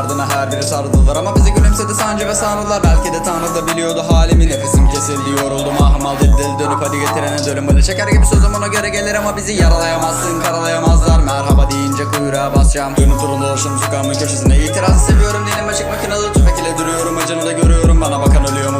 ardına her biri sarıldılar Ama bizi gülümsedi sancı ve sanrılar Belki de tanrı da biliyordu halimi Nefesim kesildi yoruldum. Ah mal dil dönüp hadi getirene dönüm. Hadi şeker gibi sözüm ona göre gelir ama bizi yaralayamazsın karalayamazlar. Merhaba deyince kuyruğa basacağım. Dönüp durun dolaşırım sokağımın köşesine. İtirazı seviyorum dilim açık makinalı tüfek ile duruyorum. Acını da görüyorum bana bakan ölüyor mu?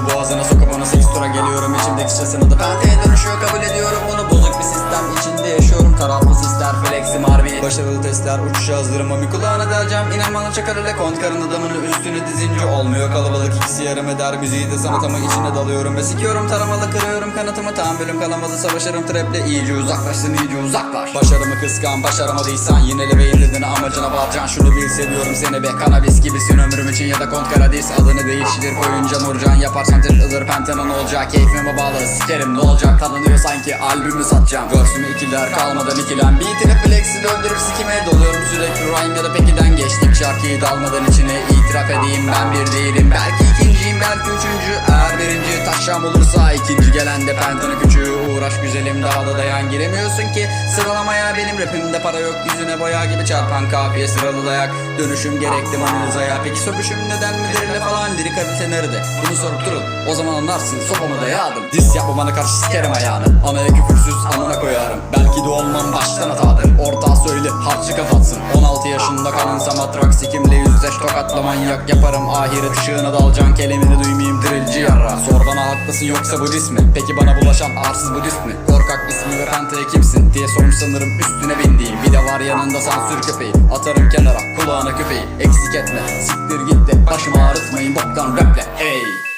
Başarılı testler uçuşa hazırım Ami kulağına deleceğim. İnan bana çakar ile kont karın adamını üstüne dizince olmuyor. Kalabalık ikisi yarım eder müziği de sanatımı içine dalıyorum. Ve sikiyorum taramalı kırıyorum kanatımı Tahammülüm kalamadı. Savaşırım traple iyice uzaklaşsın iyice uzaklaş. Başarımı kıskan başaramadıysan yinele ve inledin amacına varacaksın Şunu bil seviyorum seni be kanabis gibisin. Ömrüm için ya da kont karadis Adını değiştir koyunca Nurcan yaparsan tir ılır pentana olacak Keyfime bağlı sikerim. Ne olacak tanınıyor sanki albümü satacağım. Görsümü ikiler kalmadan ikilen. Beatini flex'i döndürür sikime. Doluyorum sürekli rhyme ya da pekiden Geçtik şarkıyı dalmadan içine. İtiraf edeyim ben bir değilim. Belki ikinciyim belki üçüncü Eğer birinci taşşam olursa ikinci gelen de pentanı küçüğü. Uğraş güzelim daha da dayan giremiyorsun ki. Sıralamaya benim rapimde para yok Yüzüne boya gibi çarpan kafiye sıralı dayak. Dönüşüm gerekti manınızaya Peki sövüşüm neden müdürle falan? Lirik harita nerede? Bunu sorup durun o zaman anlarsın sopamı da yağdım. Diss yapma bana karşı sikerim ayağını. Anaya küfürsüz amına koyarım. Belki de olmam baştan hatadır. Ortağı söyle harçı kapatsın 16 yaşında kalınsam atrak sikimle yüzleş? Tokatla manyak yaparım Ahiret ışığına dalacan kelimini duymayayım dirilci yarra. Sor bana haklısın yoksa Budist mi? Peki bana bulaşan arsız Budist mi? Korkak ismi ve pentaya kimsin? Diye sormuş sanırım üstüne bindiğim. Bir de var yanında sansür köpeği. Atarım kenara kulağına köpeği Eksik etme siktir git de başımı ağrıtmayın boktan raple. Ey